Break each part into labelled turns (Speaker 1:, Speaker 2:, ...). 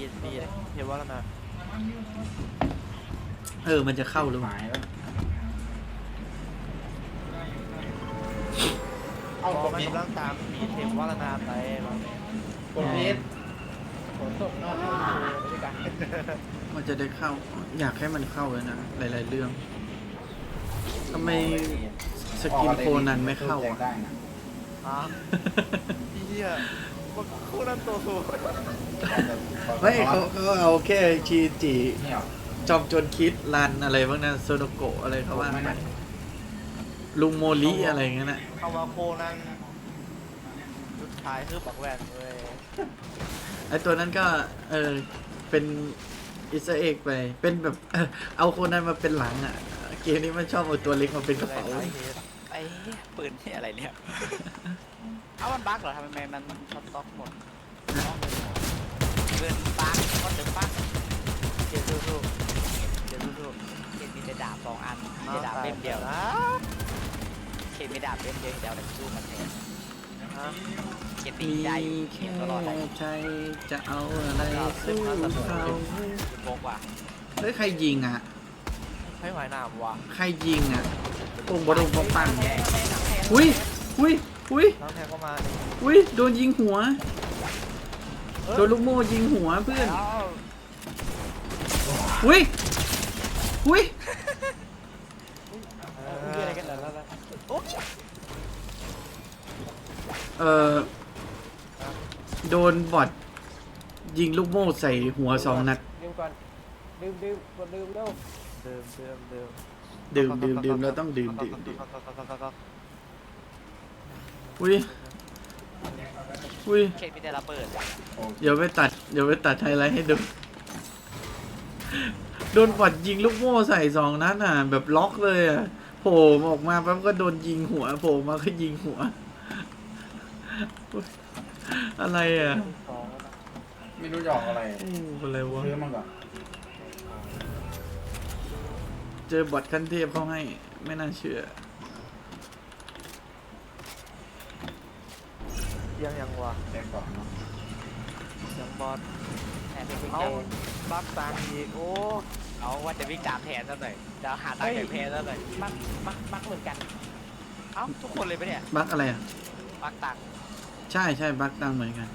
Speaker 1: บีบีเห็นว่าแล้วนะ
Speaker 2: เออ มันจะเข้าหรือ
Speaker 3: ห
Speaker 2: เปล่า
Speaker 3: มายแล้ว
Speaker 1: พ
Speaker 3: เอา
Speaker 1: อก
Speaker 3: ด
Speaker 1: มัน
Speaker 3: ผิด
Speaker 1: กำลังตามบีเห็นว่าแล้วนะไปบาง
Speaker 3: กดผิด
Speaker 4: ฝนตกนอกห้องดูด้วยกัน
Speaker 2: มันจะได้เข้า อยากให้มันเข้าเลยนะ หลาย ๆ เรื่องทำไมสกินโคนันไม่เข้า
Speaker 3: แจ้ง
Speaker 2: อะ
Speaker 3: ได้นะ
Speaker 1: อะพี่เหี้ยมัน คู่นั้นตัวสูง
Speaker 2: ไม่เขาเขาเอาแค่ชีจิ
Speaker 3: เนี่ย
Speaker 2: จอมโจนคิดรันอะไรบ้างนะโซโนโกะอะไรเขาว่าไปลุงโมลิอะไรอย่างเงี้ยนะ
Speaker 1: คำว่าโคนั้นสุดท้ายคือปักแหวนเว้ย
Speaker 2: ไอตัวนั้นก็เออเป็นอิสเอกไป เป็นแบบเออเอาคนนั้นมาเป็นหลังอะ เกมนี้มันชอบเอาตัวเล็กมาเป็นกระ
Speaker 1: อะไร
Speaker 2: เป๋า
Speaker 1: สาเหตุ
Speaker 5: ไอ้ปืนที่อะไรเนี่ย เอามันบั๊กเหรอทำไมมันมันช็อตต็อกหมดปืนบั๊กก็ถึงบั๊ก
Speaker 1: เกียร์สู้ๆเกียร์สู้
Speaker 5: เขียนมีแต่ดาบสองอัน
Speaker 1: ๆ
Speaker 5: มีแต่ดาบเล่มเดียว
Speaker 1: นะ
Speaker 5: เขียนมีดาบเล่มเดียวเดียวแต่สู้มันแทน
Speaker 1: ฮะ
Speaker 5: เขียนตี
Speaker 2: มี
Speaker 5: ได้อยู่เขี
Speaker 2: แค่
Speaker 5: ยนตลอดเลย
Speaker 2: ใจจะเอาอะไรสู้เขา
Speaker 5: โกงว่ะ
Speaker 2: เฮ้ยใครยิงอะ
Speaker 1: ให้หมายหนามว่ะ
Speaker 2: ใครยิงอะปงบดงปงปังอุ้ยอุ้ย อุ้ย
Speaker 1: น้องแทงก็มานี่
Speaker 2: อุ้ยโดนยิงหัว โดนลูกโม่ยิงหัวเพื่อน
Speaker 1: แล้ว
Speaker 2: อุ้ย อุ้ย
Speaker 1: เอ
Speaker 4: เออ
Speaker 1: อ
Speaker 4: มีอะไรกันแล้วแล้วแล้ว
Speaker 2: เอ่อโดนบอทยิงลูกโม่ใส่หัวสองนัด
Speaker 4: ดื่มก่อนดื่มดื่มกดดื่มเร็ว
Speaker 1: เดิมเดิมเดิม
Speaker 2: ดื่มดื่มดื่มเราต้องดื่มดื่มดื่ม อุ้ยอุ้ย
Speaker 5: เขียนมีแต่ระเบิด
Speaker 2: เดี๋ยวไปตัดเดี๋ยวไปตัดไฮไลท์ให้ดู โดนบอทยิงลูกโม่ใส่สองนัดอะ แบบล็อกเลยอะโผล่ออกมาแป๊บก็โดนยิงหัวโผล่มาก็ยิงหัวอุ๊ยอะไรอะ
Speaker 4: สองแล้วนะ
Speaker 3: ไม่รู้จะออกอะไร
Speaker 2: โอ้อะไรวะ
Speaker 3: ซื้อมันก่อน
Speaker 2: เจอบอทขั้นเทพเขาให้ ไม่น่าเชื่อ
Speaker 1: ยังยังวะ
Speaker 3: แจ้งก่อนเนาะ
Speaker 1: ยังบอล
Speaker 5: แทนที่วิ่ง
Speaker 1: เอา
Speaker 5: ตาม
Speaker 1: บักตามอีกโอ้
Speaker 5: เอาว่าจะวิ่งตามแทนซะหน่อยเดี๋ยวหาทางแข่งแทนซะหน่อย
Speaker 4: บักบักบักเหมือนกัน
Speaker 5: เอ้าทุกคนเลยปะเนี่ย
Speaker 2: บักอะไรอะ
Speaker 5: บั๊กตังค์
Speaker 2: ใช่ใช่บักตังเหมือนกัน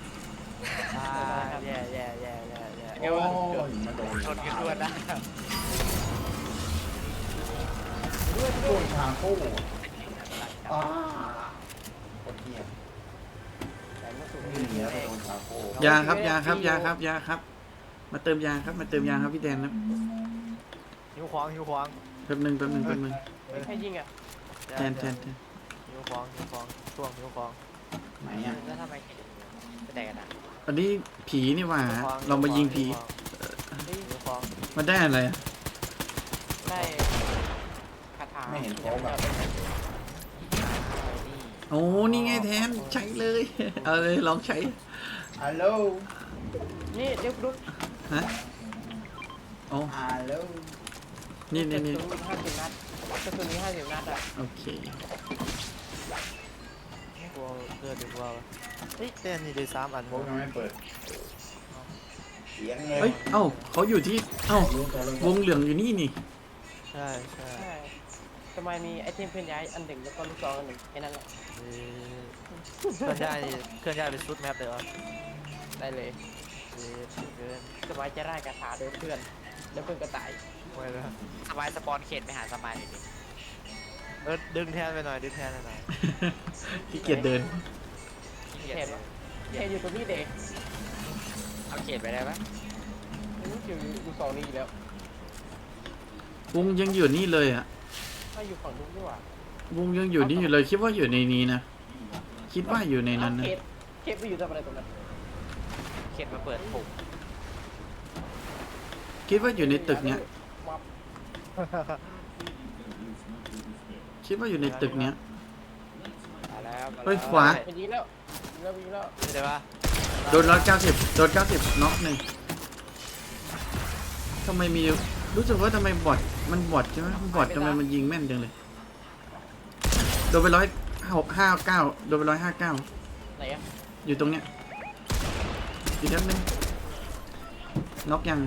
Speaker 1: แย่แย่แย่แย่แย่
Speaker 3: โอ้ยมาโดน
Speaker 5: ชนกันด้วยนะ
Speaker 3: โดนทางคู่อ้าโคตรเหี้ย
Speaker 4: แต่ไม่ สุด
Speaker 3: นี่เนี้ยไปโดนทางคู่
Speaker 2: ยาครับยาครับยาครับยาครับ มาเติมยาครับ มาเติมยาครับพี่แดนนะ
Speaker 1: หิวขวางหิวขวาง
Speaker 2: แป๊บหนึงแป๊บหนึงแป๊บหนึง
Speaker 4: ไม่ใครยิงอะ
Speaker 2: แทนแทนแทน
Speaker 1: หิวขวางหิวขวางช่วงหิวขวาง
Speaker 3: ไหนอะ
Speaker 5: แล้วทำไมเห็นไปไหนกันอะ
Speaker 2: อันนี้ผีนี่หว่าเรามายิงผี
Speaker 1: หิวขวาง
Speaker 2: มันได้อะไรอะ
Speaker 4: ได้คาถา
Speaker 3: ไม่เห็นโค้งแบบ
Speaker 2: โอ้นี่ไงแทนใช้เลย เอาเลยลองใช้
Speaker 3: ฮัลโหล
Speaker 4: นี่เดี๋ยวดู
Speaker 2: ฮะโอ้
Speaker 3: ฮัลโหล
Speaker 2: นี่นี่นี่
Speaker 4: กระสุห้าสิบนัดกระสุนนี้ห้าสิบนัดอะ
Speaker 2: โอเค
Speaker 1: กลัวเกิดดีกว่าเฮ้ยเต้นนี่ได้สามอัน
Speaker 3: โค้งยังไม่เปิดเสียงเล
Speaker 2: เฮ้
Speaker 3: ย
Speaker 2: ยเอ้าเขาอยู่ที่เอ้า
Speaker 3: รู้ตัวเลยว
Speaker 2: งเหลืองอยู่นี่นี่
Speaker 1: ใช่ใช่
Speaker 4: ใช่ ทำไมมีไอเทมเคลื่อนย้ายอันหนึ่งแล้วก็ลูกซองอันหนึ่งแค่นั้นแหละ
Speaker 1: เคลื่อนย้ายเคลื่อนย้ายเป็นชุดแมปเลยวะ
Speaker 4: ได้เลย
Speaker 1: เกิน
Speaker 4: สบายจะได้คาถาโดยเพื่อน แล้วเพื่อนก็ตาย
Speaker 1: ไว้แล้ว
Speaker 5: สบายสปอนเขตไปหาสบายหน่อยดิ
Speaker 1: เออดึงแทนไปหน่อยดึงแทนไปหน่อย
Speaker 2: ขี้เกียจเดิน
Speaker 5: ขี้เกียจ
Speaker 4: เห็นปะเห็นอยู่ตรงนี้เด็ก
Speaker 5: เอาเขตไปได้ปะ
Speaker 4: นี่อยู่อยู่สองนี้อยู่แล้ว
Speaker 2: วงยังอยู่นี่เลยอะ
Speaker 4: ถ้าอยู่ฝั่งนู้นด้วยว่ะ
Speaker 2: วงยังอยู่นี่อยู่เลยคิดว่าอยู่ในนี้นะคิดว่าอยู่ในนั้นนะ
Speaker 4: เขตเขตไปอยู่ทำอะไรตรงนั้น
Speaker 5: เขตมาเปิดปุ่ม
Speaker 2: คิดว่าอยู่ในตึกเนี้ย
Speaker 4: วับ
Speaker 2: คิดว่าอยู่ในตึกเนี้ย
Speaker 5: มาแล้วมา
Speaker 2: เฮ้ย
Speaker 5: แล้ว
Speaker 2: ขวา
Speaker 4: ไปยิงแล้วยิงแล้วยิงแล้ว
Speaker 1: เดี๋ยววะ
Speaker 2: โดนร้อยเก้าสิบโดนเก้าสิบน็อกหนึ่งทำไมมี รู้สึกว่าทำไมบอทมันบอทใช่ไหมบอททำไมมันยิงแม่นจังเลย โดนไปร้อยหกห้าเก้าโดนไปร้อยห้าเก้า
Speaker 4: ไหนอะ
Speaker 2: อยู่ตรงเนี้ยอีกนิดนึงน็อกยัง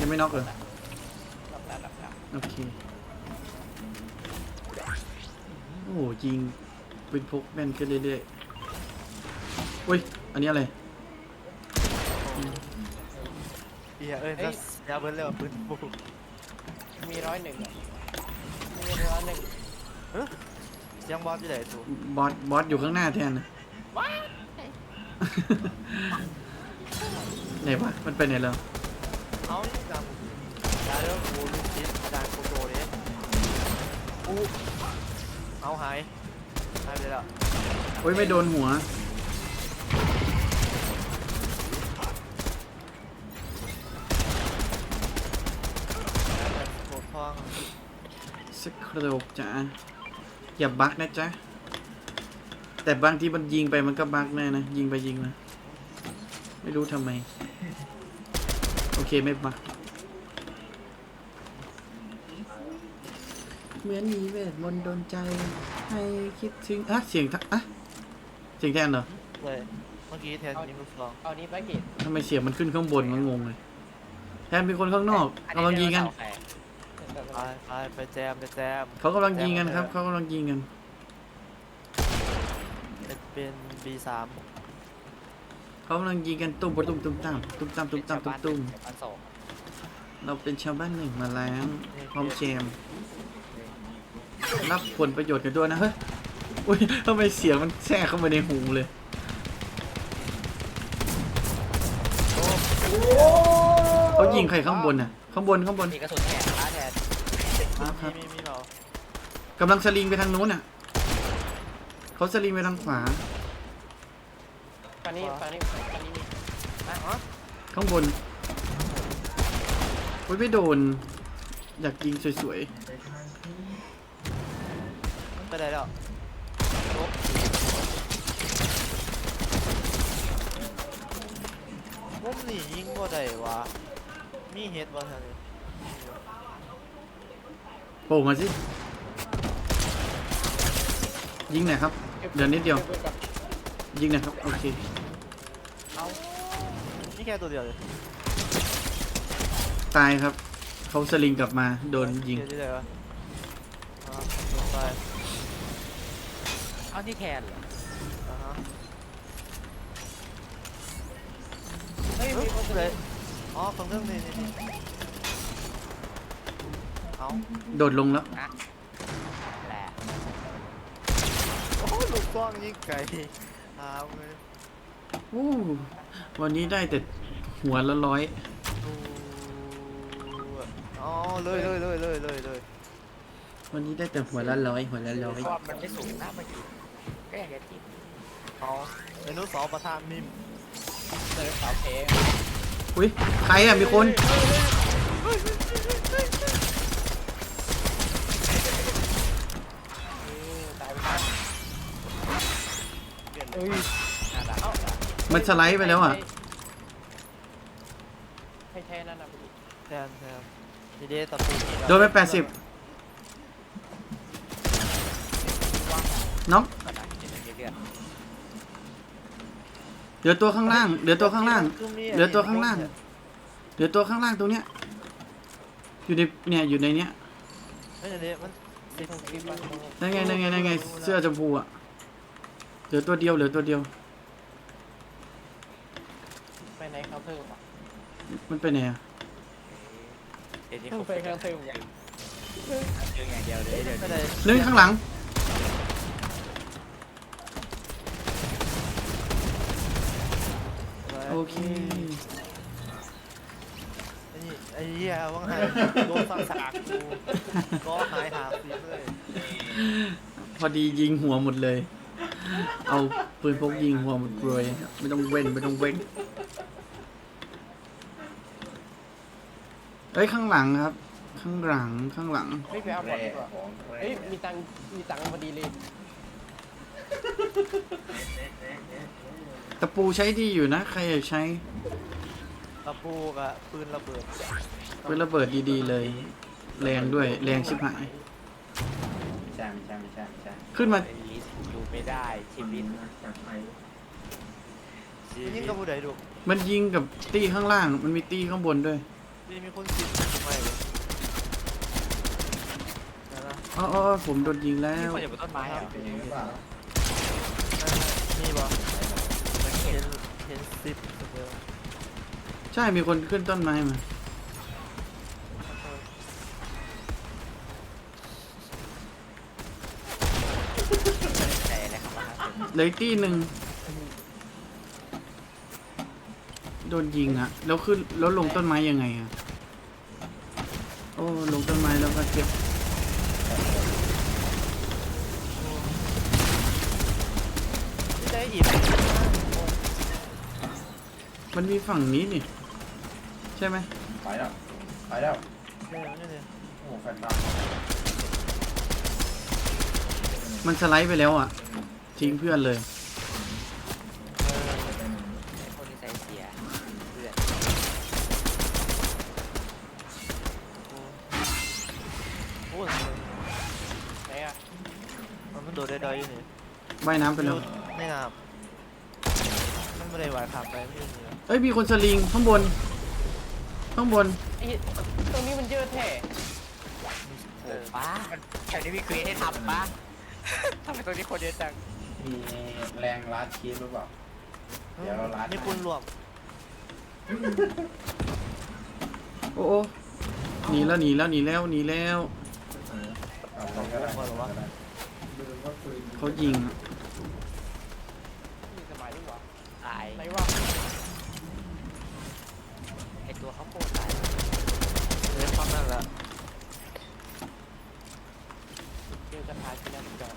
Speaker 2: ยังไม่น็อกเหรอ
Speaker 5: รับแล้วรับแล้ว
Speaker 2: โอเค โอ้โหยิงปืนพกแม่นขึ้นเรื่อยๆอุ้ย อันนี้อะไร
Speaker 1: เฮียเอ้ยแล้ว ยาเบิ้ลเลยว่ะปืนบุก
Speaker 4: มีร้อยหนึ่งอะมีร้อยหนึ่ง
Speaker 1: ยังบอสอยู่ไหนสู
Speaker 2: บอสบอสอยู่ข้างหน้าแทนนะ ไหนวะมันไปไหนแล้ว
Speaker 1: เอานี่จำยาเรื่องกูลูกชิ้นอาจารย์โคโจเนี่ยกูเอาหายหายไปแล้ว
Speaker 2: โอ้ยไม่โดนหัว สโครกจ้ะอย่าบักนะจ๊ะ แต่บางทีมันยิงไปมันก็บักแน่นะ ยิงไปยิงมา ไม่รู้ทำไม โอเคไม่บักเหมือนมีเวทมนต์โดนใจ ให้คิดถึงอะเสียงทะอะเสียงแทนเหรอ
Speaker 1: เลยเมื่อกี้แทนยิงลูกซอง
Speaker 4: เอานี้ไปเกต
Speaker 2: ทำไมเสียงมันขึ้นข้างบนมันงงเลยแทนเป็นคนข้างนอกกำลังยิงกัน
Speaker 5: อั
Speaker 1: ไปไปไปแจมไปแจม
Speaker 2: เขากำลังยิงกันครับเขากำลังยิงกัน
Speaker 1: เป็นเป็น B3
Speaker 2: เขากำลังยิงกันตุ้มตุ้มตุ้มตามตุ้มตามตุ้มตามตุ้มตุ้ม
Speaker 5: บ้านสอง
Speaker 2: เราเป็นชาวบ้านหนึ่งมาแล้วพร้อมแจมรับผลประโยชน์กันด้วยนะเฮ้ยอุ้ยทำไมเสียงมันแทรกเข้ามาในหูเลย เขายิงใครข้างบนน่ะข้างบนข้างบน
Speaker 5: มีกระสุนแทนฟ้าแทน
Speaker 2: ครับครับ
Speaker 1: มีมีมีเหรอกำ
Speaker 2: ลังสลิงไปทางนู้นน่ะเขาสลิงไปทางขวา
Speaker 4: ฝั่งนี้ฝั่งนี้ฝั่งนี้มี
Speaker 1: อ๋อ
Speaker 2: ข้างบนอุ้ยไม่โดน อยากยิงสวย
Speaker 1: ไปไหนแล้วโอ๊ะมุมนี่ยิงบ่ได้วะ มีเฮ็ดบ่ทันนี่
Speaker 2: ๆโผล่มาสิ ยิงหน่อยครับ เดี๋ยวนิดเดียว
Speaker 4: ก็บไก่อน
Speaker 2: ยิงหน่อยครับ โอเค
Speaker 1: เอานี่แค่ตัวเดียวเลย
Speaker 2: ตายครับ เขาสลิงกลับมา โดนยิง
Speaker 1: เดี๋วที่ไหนวะอ่าโดนไป
Speaker 5: เอาที่แทนเหรอ
Speaker 1: อ่าฮะ
Speaker 4: เฮ้ย
Speaker 1: เฮ้
Speaker 4: มี
Speaker 1: ย
Speaker 4: คน
Speaker 1: เล
Speaker 4: เลยย
Speaker 1: อ๋อของเรื่องนี้นี่นี่เอา
Speaker 2: โดดลงแล้ว
Speaker 5: แหละ
Speaker 1: โอ้ลูกกล้องยิงไก่หาวเลย
Speaker 2: อู้วันนี้ได้แต่หัวละร้อย
Speaker 1: ดูอ๋อเลยเลยเลยเลยเลยเลย
Speaker 2: วันนี้ได้แต่หัวละร้อยหัวละร้อย
Speaker 5: ความมันไม่สูงนะมันอยู่ก็อยากจะจิ้ม
Speaker 1: เอาไอ้นุสอประธานมิม
Speaker 4: เลยเสาเท
Speaker 2: อุ้ยใครอะมีคน
Speaker 4: ตายไปแล้วเอ้ย
Speaker 5: น่ารัก
Speaker 4: เอา
Speaker 2: มันสไลด์ไปแล้วอะ
Speaker 4: ให้แท้นั่นนะพี่
Speaker 1: แทนแทนดีเดตัดตู
Speaker 2: โดนไปแปดสิบน้อง
Speaker 5: ก่อนนะ เดี๋ยวจะเรียก
Speaker 2: เหลือตัวข้างล่าง เหลือตัวข้างล่าง เหลือตัวข้างล่าง เหลือตัวข้างล่างตรงเนี้ย อยู่ในเนี่ยอยู่ในเนี้ย
Speaker 1: ไม่ใช่เดมันสิบ
Speaker 4: ต้องคลิปมัน
Speaker 2: นั่นไงนั่นไงนั่นไงเสื้อชมพูอะ เหลือตัวเดียวเหลือตัวเดียว
Speaker 4: ไปไหนเขาเพิ่มอะ
Speaker 2: มันไปไหนอะ
Speaker 5: เดี๋ยวนี้
Speaker 4: เพิ่ม
Speaker 5: เขา
Speaker 4: ไปข้างเพิ่มอย่าง
Speaker 5: เจออย่างเดียวเลยเดี๋ยว
Speaker 1: ไม่ได้
Speaker 2: เรื่องข้างหลัง โอเค
Speaker 1: ไอ้นี่ไอ้เหี้ยว่างไงโดนสังสากกูก็หายหาสีเลย
Speaker 2: พอดียิงหัวหมดเลย เอาปืนพกยิงหัวหมดเลยไม่ต้องเว้นไม่ต้องเว้นเอ้ยข้างหลังครับ ข้างหลังข้างหลัง
Speaker 4: ไม่ไปเอาบอลดีกว่าเฮ้ยมีตังค์มีตังค์พอดีเลย
Speaker 2: ตะปูใช้ดีอยู่นะ ใครอยากใช้
Speaker 1: ตะปูกับปืนระเบิด
Speaker 2: ปืนระเบิดดีๆเลย แรงด้วย แรงชิบหาย
Speaker 3: ใช่ไม่ใช่ไม่ใช่ไม่ใช่
Speaker 2: ขึ้นมา
Speaker 5: อยู่ไม่ได้ชีวิต
Speaker 1: ยิงกับผู้ใดดู
Speaker 2: มันยิงกับตีข้างล่าง มันมีตีข้างบนด้วย
Speaker 1: นี่มีคนคิดทำไมเลยนะนะ
Speaker 2: อ๋ออ๋อผมโดนยิงแล้
Speaker 5: มี
Speaker 2: ว
Speaker 5: คนอยู่บนต้นไม้เหรอ
Speaker 3: เป็นยังไงบ้าง
Speaker 1: นี่บ่เห็นิปเดียว
Speaker 2: ใช่มีคนขึ้นต้นไม้มา
Speaker 5: ใจอะครับว่า
Speaker 2: เหลยตีหนึ่งโดนยิงอะแล้วขึ้นแล้วลงต้นไม้ยังไงอะโอ้ลงต้นไม้แล้วก็เจ็บ
Speaker 1: ที่ได้อิ่ม
Speaker 2: มันมีฝั่งนี้นี่ ใช่ไหม
Speaker 3: ไปแล้วไปแล้ว
Speaker 1: เนี่ยเนี่ยเนี่ย
Speaker 3: โอ้โหแฟนตา
Speaker 2: มันสไลด์ไปแล้วอะทิ้งเพื่อนเลย
Speaker 5: ไอ้คนที่ใส่เสียเพื่อน
Speaker 1: โอ้ย
Speaker 4: ไหนอะ
Speaker 1: มันโดดได้ดอยอยู่นี่
Speaker 2: ว่ายน้ำไปแล้ว
Speaker 1: นี่นะครับมันไม่ได้ไหวขาไปไม่ได้เหนือ
Speaker 2: เอ้ยมีคนสลิงข้างบน ข้างบน
Speaker 4: ไอ้เหี้ยตรงนี้มันเยอะแท้
Speaker 5: โอ้ป้ามันแถวนี้มีครีเอทให้ทำป้าทำไมตรงนี้คนเยอะจัง
Speaker 3: มีแรงลัดคีบหรือเปล่า เดี๋ยวร้าน
Speaker 1: นี่คุณรวม
Speaker 2: โอ้โอ้หนีแล้วหนีแล้วหนีแล้วหนีแล้ว
Speaker 3: เอาไปก็ได้
Speaker 2: เขายิงอะ
Speaker 4: มีสมัยดีกว่า
Speaker 5: ตาย
Speaker 4: ไหนวะ
Speaker 5: ไอตัวเขาโคตรตาย
Speaker 1: เล่นความนั่นแหละ
Speaker 4: เจอกระถายกินแล้วจอด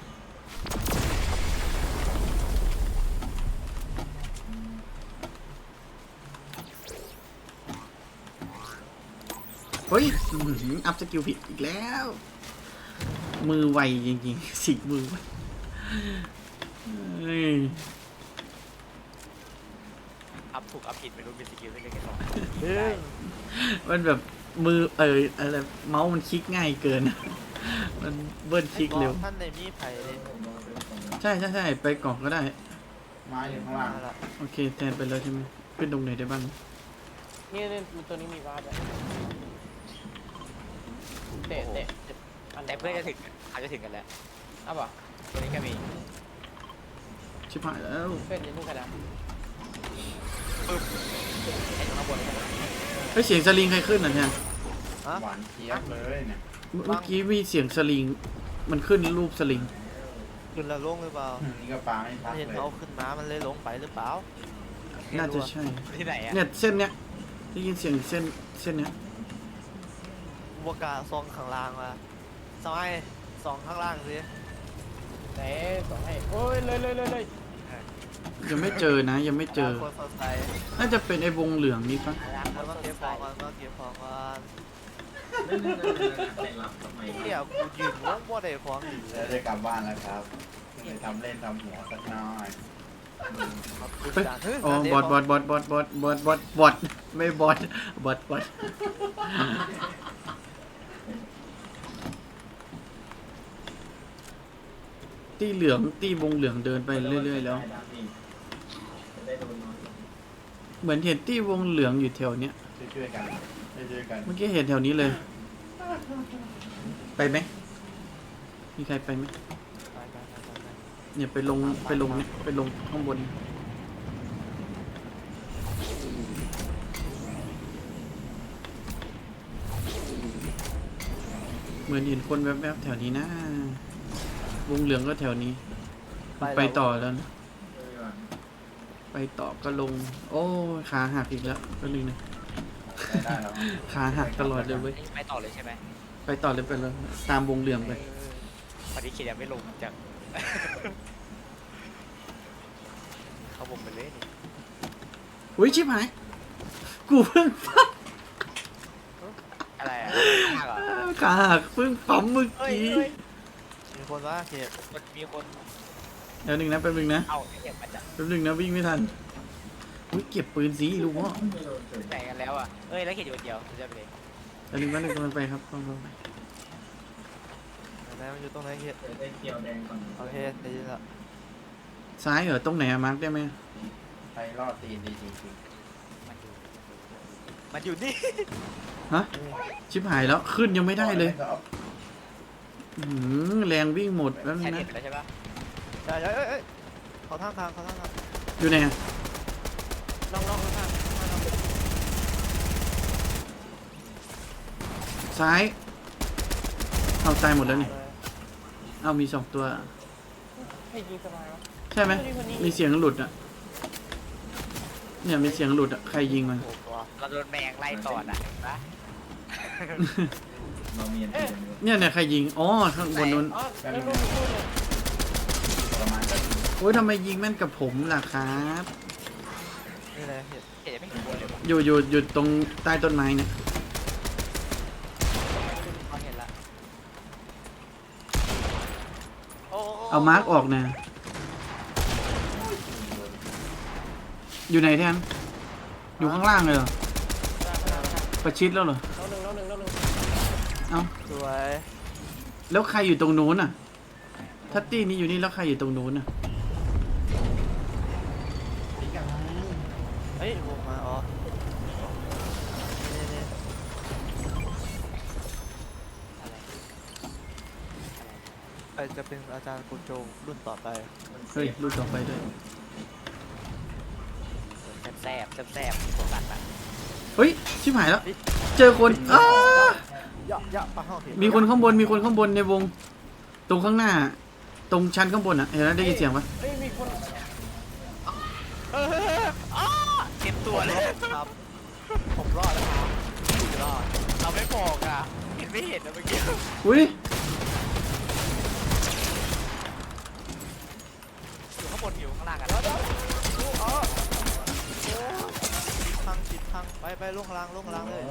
Speaker 2: เฮ้ยอื้อหืออัพสกิลผิดอีกแล้ว มือไวจริงๆ สิกมือไวเฮ้ย
Speaker 5: อัพถูกอัพผิดไม่รู้มีสกิลเล่นกันสอง
Speaker 1: เรื่อง
Speaker 2: มันแบบมือเอออะไรเมาส์มันคลิกง่ายเกิน มันเบิ้ลคลิกเร็ว
Speaker 1: ท่านในมีไผ่เลย
Speaker 2: ใช่ใช่ใช่ไปกล่องก็ได้
Speaker 3: ไม้อยู่ข้างล่าง
Speaker 1: นั่นแหละ
Speaker 2: โอเคแทนไปเลยใช่ไหมขึ้นตรงไหนได้บ้าง
Speaker 4: นี่นี่มีตัวนี้มีวาร์ปด้วยเตะเตะเตะอัน
Speaker 5: แต่เพื่อนจะถึงเขาจะถึงกันแล้ว
Speaker 4: อะป่ะ
Speaker 5: ตัวนี้ก็มี
Speaker 2: ชิบหายแล้ว
Speaker 4: เพื่อนจะนู่นกันนะ
Speaker 5: ไอ้ตรงข้างบนเลย
Speaker 2: เฮ้ยเสียงสลิงใครขึ้นอะเนี่ย
Speaker 3: หวานเจี๊ยบเลยเนี่ย
Speaker 2: เมื่อเมื่อกี้มีเสียงสลิง มันขึ้นรูปสลิง
Speaker 1: ขึ้นแล้วลงหรือเปล่า
Speaker 3: นี่ก็ปลาไม่พัก
Speaker 1: เห็น
Speaker 3: เลย
Speaker 1: เขาขึ้นมา มันเลยลงไปหรือเปล่า
Speaker 2: น่าจะใช่
Speaker 5: ที่ไหนอะ
Speaker 2: เนี่ยเส้นเนี้ยได้ยินเสียงเส้นเส้นเนี้ย
Speaker 1: บวกาซองข้างล่างมาสมัยสองข้างล่างสิ
Speaker 4: ไหนส่งให้โอ้ยเลยเลยเลยเลย
Speaker 2: ยังไม่เจอนะ ยังไม่เจอ
Speaker 1: คนสดใส
Speaker 2: น่าจะเป็นไอ้วงเหลืองนี่ปะ
Speaker 1: แล้วมาเก็บของกันมาเก็บของกัน เดี๋ยวกูยืนว่าว่าได้ของอยู่เล
Speaker 3: เดี๋ยวยได้กลับบ้านแล้วครับไปทำเล่นทำหัวสักหน้อย
Speaker 2: เฮ้ยอ๋อบอดบอดบอดบอดบอดบอดบอดบอดไม่บอดบอดบอดตีเหลืองตีวงเหลืองเดินไปเรื่อยๆแล้วเหมือนเห็นตีวงเหลืองอยู่แถวเนี้ย
Speaker 3: ช่วยๆกันช่วยๆกัน
Speaker 2: เมื่อกี้เห็นแถวนี้เลย ไปไหมมีใครไปไหมเนี่ยไปลงไปลงเนี่ยไปลงข้างบน เหมือนเห็นคนแวบๆแถวนี้นะ วงเหลืองก็แถวนี้ ไปต่อแล้วนะไปต่อก็ลง โอ้ยขาหักอีกแล้วก็นึงนะ
Speaker 3: ได้ได้แล้ว
Speaker 2: ขาหักตลอดเลยเว้ย
Speaker 5: ไปต่อเลยใช่ไหม
Speaker 2: ไปต่อเลยไปเลยตามวงเหลืองไป
Speaker 5: พอดีคิดยังไม่ลงจาก เขาวงไปเลยนี่
Speaker 2: อุ้ยชิบหาย กูเพิ่งปั๊ม
Speaker 5: อะไรอะข้างเหรอ
Speaker 2: ขาหักเพิ่งปั๊มเมื่อ
Speaker 5: เฮ้ย
Speaker 2: กี้
Speaker 5: เฮ้ย
Speaker 1: มีคนว่าเขต
Speaker 5: มันมีคน
Speaker 2: เดี๋ยวหนึ่งนะแป๊บหนึงนะ
Speaker 5: เอาไอ้เหี้ยมาจาก
Speaker 2: แป๊บหนึงนะวิ่งไม่ทัน อุ้ยเก็บปืนสีลูกพ่อ
Speaker 5: ไหนกันแล้วอะเอ้ยแล้วเขียนอยู่คนเดียวจะไปเลย
Speaker 2: แป๊บหนึงแป๊บหนึงกำลังไปครับกำลังไป
Speaker 1: ไหนมันอยู่ตรงไหนเขตโอเคได้ยินละ
Speaker 2: ซ้ายเหรอตรงไหนอะมาร์กได้ไหม
Speaker 3: ไปรอดตีนดีจริง
Speaker 5: มันอยู่นี่
Speaker 2: ฮะชิบหายแล้วขึ้นยังไม่ได้เลย
Speaker 3: ครับ
Speaker 2: อื้อหือแรงวิ่งหมดแล้ว
Speaker 5: แค่
Speaker 2: นะ
Speaker 5: เห็นไปแล้วใช่ปะ
Speaker 1: ใช่เอ้ยเอ้ยเอ้ยเขาทางทางเขาทางทาง
Speaker 2: อยู่ไหนอะ
Speaker 4: น้องๆข้างๆน้อง
Speaker 2: ซ้ายเอาตายหมดแล้ว
Speaker 4: ๆ
Speaker 2: นี่เอามีสองตัว
Speaker 4: ให้ยิงสบายวะ
Speaker 2: ใช่ไหม
Speaker 4: คนนี้
Speaker 2: มีเสียงหลุดอะ เนี่ยมีเสียงหลุดอะ ใครยิงมัน
Speaker 1: โอ้โห
Speaker 5: เราโดนแมงไล่ตอดอะเห็นปะ
Speaker 3: เรามีอันเดียวอยู่
Speaker 2: เนี่ยเนี่ยใครยิง อ๋อข้างบนนู้น
Speaker 4: อ๋อแล้วลูกลูกเลย
Speaker 3: ประมาณนั้น
Speaker 2: โอ้ยทำไมยิงแม่นกับผมล่ะครับ
Speaker 1: นี่เลยเห็น
Speaker 5: เห็นไม่เห็นคนเลยวะ
Speaker 2: อยู่อยู่อยู่ตรงใต้ต้นไม้เนี่ย
Speaker 5: เขาเห็นละโเอา
Speaker 2: มาร์กออกนะ อยู่ไหนแทนอยู่ข้างล่างเลยเหรอ ประชิดแล้วเหรอ
Speaker 4: น้องหนึ่งน้องหนึ่งน้องหนึ่ง
Speaker 2: เอ้า
Speaker 1: สวย
Speaker 2: แล้วใครอยู่ตรงนู้นอะ ทัตตี้นี่อยู่นี่แล้วใครอยู่ตรงนู้นอะ
Speaker 1: เฮ้ยวงมาอ๋อนี่นี่ใคร จะเป็นอาจารย์โกโจรุ่นต่อไป
Speaker 2: เฮ้ยรูปต่อไปด้วย
Speaker 5: แซ่บแซ่บแซ่บโฟกัสอะ
Speaker 2: เฮ้ยชิบหายแล้วเจอคนอ้า
Speaker 1: ยะยะปะห้องผิด
Speaker 2: มีคนข้างบนมีคนข้างบนในวง ตรงข้างหน้า ตรงชั้นข้างบนอะเห็นไหมได้ยินเสียงปะ
Speaker 4: เฮ้ยมีคน
Speaker 5: เอออ้าเต็มตัวเลย
Speaker 1: ครับ ผมรอดแล้วครับผมรอด
Speaker 5: เราไม่บอกอะเห็นไม่เห็นนะเมื่อกี้
Speaker 2: อุ้ย
Speaker 5: อยู่
Speaker 1: ดทางไปไปลงพลังลงพลังเลย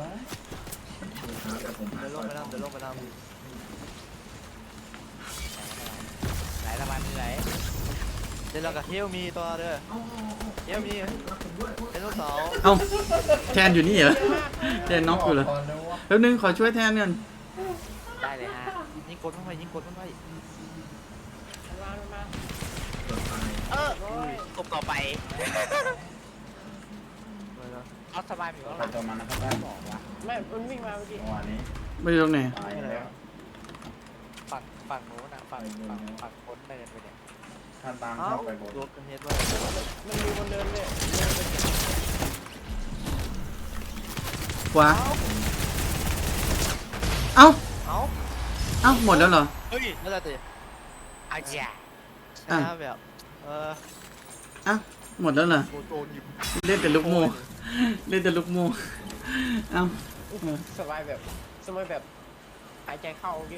Speaker 3: แต่ผม
Speaker 1: เดี๋ยวลงไปล่างเดี๋ยวลงไปล่าง
Speaker 5: ไหนละมันไหน
Speaker 1: เดี๋ยวเรากับเฮลมีตัวเด้อเฮลมีไดโนเสาร์
Speaker 2: เอ้าแทนอยู่นี่เหรอแทนน็อกอยู่เหรอ
Speaker 3: ก่อนนะว่า
Speaker 2: แล้วนึงขอช่วยแทนกัน
Speaker 5: ได้เลยฮะ
Speaker 1: ยิงกดมันไปยิงกดมันไป
Speaker 4: มันมามันมา
Speaker 5: เออ
Speaker 4: โอ้ย
Speaker 5: กบต่อไป
Speaker 1: ไปแล้ว
Speaker 5: เอาสบายอยู่ข้างห
Speaker 3: ใคร
Speaker 5: ลัง
Speaker 3: ตัวมันนะครับได้บอกว่า
Speaker 4: ไม่มันวิ่งมาเมื่อกี้
Speaker 3: เมื่อวานนี้
Speaker 2: ไม่รู้ตรงไหน
Speaker 3: ตายแล้ว
Speaker 5: ฝั่งฝั่งโน้นอะฝั่งฝั่งฝั่งพ้นเนินไปเนี่ย
Speaker 3: ถ้าตาม
Speaker 1: เอ้า
Speaker 3: เข้าไปบน
Speaker 1: โดนกันเฮดไว้
Speaker 4: มันมีคนเดินเลย
Speaker 2: ขวาเอ้า
Speaker 1: เอ้า
Speaker 2: เอ้าหมดแล้วเหรอ
Speaker 5: เฮ้ย
Speaker 1: น่าจะติ
Speaker 5: อาจ่า
Speaker 1: ชนะแบบเออ
Speaker 2: เอ้า หมดแล้วเหรอ
Speaker 1: โกโจหยิบ
Speaker 2: เล่นแต่ลูกโมเล่นแต่ลูกโมเอ้า
Speaker 4: สบายแบบสบายแบบหายใจเข้า